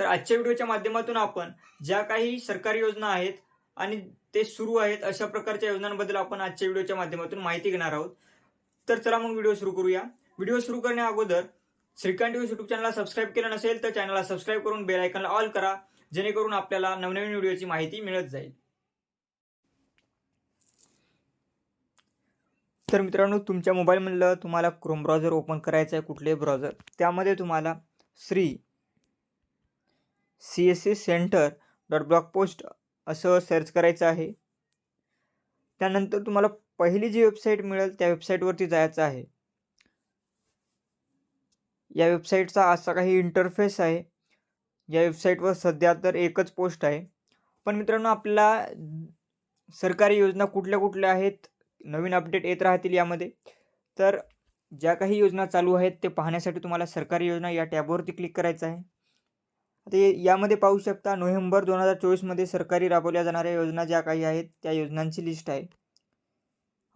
तर आजच्या व्हिडिओच्या माध्यमातून आपण ज्या काही सरकारी योजना आहेत आणि ते सुरू आहेत अशा प्रकारच्या योजनांबद्दल आपण आजच्या व्हिडिओच्या माध्यमातून माहिती घेणार आहोत. तर चला मग व्हिडिओ सुरू करूया. व्हिडिओ सुरू करण्या अगोदर श्रीकांत न्यूज युट्यूब चॅनलला सबस्क्राईब केलं नसेल तर चॅनलला सबस्क्राईब करून बेल आयकनला ऑल करा जेणेकरून आपल्याला नवनवीन व्हिडिओची माहिती मिळत जाईल. तर मित्रांनो तुमच्या मोबाईलमधलं तुम्हाला क्रोम ब्राउझर ओपन करायचं आहे कुठलेही ब्राउझर त्यामध्ये तुम्हाला Shri C S C centre dot blog post असं सर्च करायचं आहे. त्यानंतर तुम्हाला पहिली जी वेबसाईट मिळेल त्या वेबसाईटवरती जायचं आहे. या वेबसाईटचा असा काही इंटरफेस आहे. या वेबसाईटवर सध्या तर एकच पोस्ट आहे. पण मित्रांनो आपल्याला सरकारी योजना कुठल्या कुठल्या आहेत नवीन अपडेट येत राहतील यामध्ये. तर ज्या काही योजना चालू आहेत ते पाहण्यासाठी तुम्हाला सरकारी योजना या टॅबवरती क्लिक करायचं आहे. आता यामध्ये पाहू शकता नोव्हेंबर दोन हजार चोवीसमध्ये सरकारी राबवल्या जाणाऱ्या योजना ज्या काही आहेत त्या योजनांची लिस्ट आहे.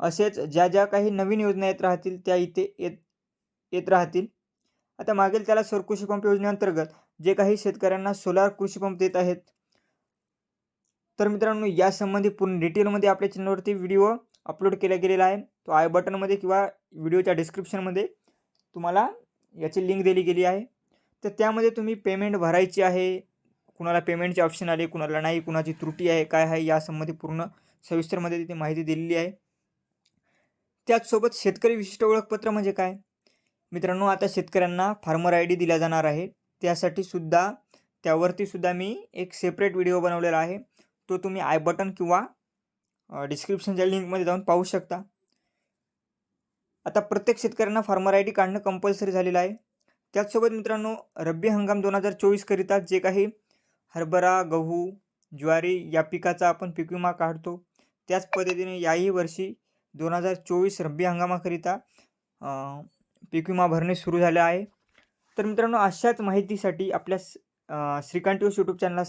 असेच ज्या ज्या काही नवीन योजना येत राहतील त्या इथे येत येत राहतील. आता मागील त्याला सौर कृषी पंप योजनेअंतर्गत जे काही शेतकऱ्यांना सोलार कृषी पंप देत आहेत तर मित्रांनो यासंबंधी पूर्ण डिटेलमध्ये आपल्या चॅनलवरती व्हिडिओ अपलोड केला गेलेला आहे. तो आय बटनमध्ये किंवा व्हिडिओच्या डिस्क्रिप्शनमध्ये तुम्हाला याची लिंक दिली गेली आहे. तर त्यामध्ये तुम्ही पेमेंट भरायची आहे कुणाला पेमेंटचे ऑप्शन आले कुणाला नाही कुणाची त्रुटी आहे काय आहे यासंबंधी पूर्ण सविस्तरमध्ये तिथे माहिती दिलेली आहे. त्याचसोबत शेतकरी विशिष्ट ओळखपत्र म्हणजे काय? मित्रांनो आता शेतकऱ्यांना फार्मर आय डी दिला जाणार आहे. त्यासाठी सुद्धा त्यावरती सुद्धा मी एक सेपरेट व्हिडिओ बनवलेला आहे. तो तुम्ही आय बटन किंवा डिस्क्रिप्शनच्या लिंकमध्ये जाऊन पाहू शकता. आता प्रत्येक शेतकऱ्यांना फार्मर आय डी काढणं कंपल्सरी झालेलं आहे. त्याचसोबत मित्रांनो रब्बी हंगाम दोन हजार चोवीसकरिता जे काही हरभरा गहू ज्वारी या पिकाचा आपण पीक विमा काढतो त्याच पद्धतीने याही वर्षी दोन हजार चोवीस रब्बी हंगामाकरिता पीक विमा भरणे सुरू झाले आहे. तर मित्रांनो अशाच माहितीसाठी आपल्या श्रीकांत यूट्यूब चॅनलला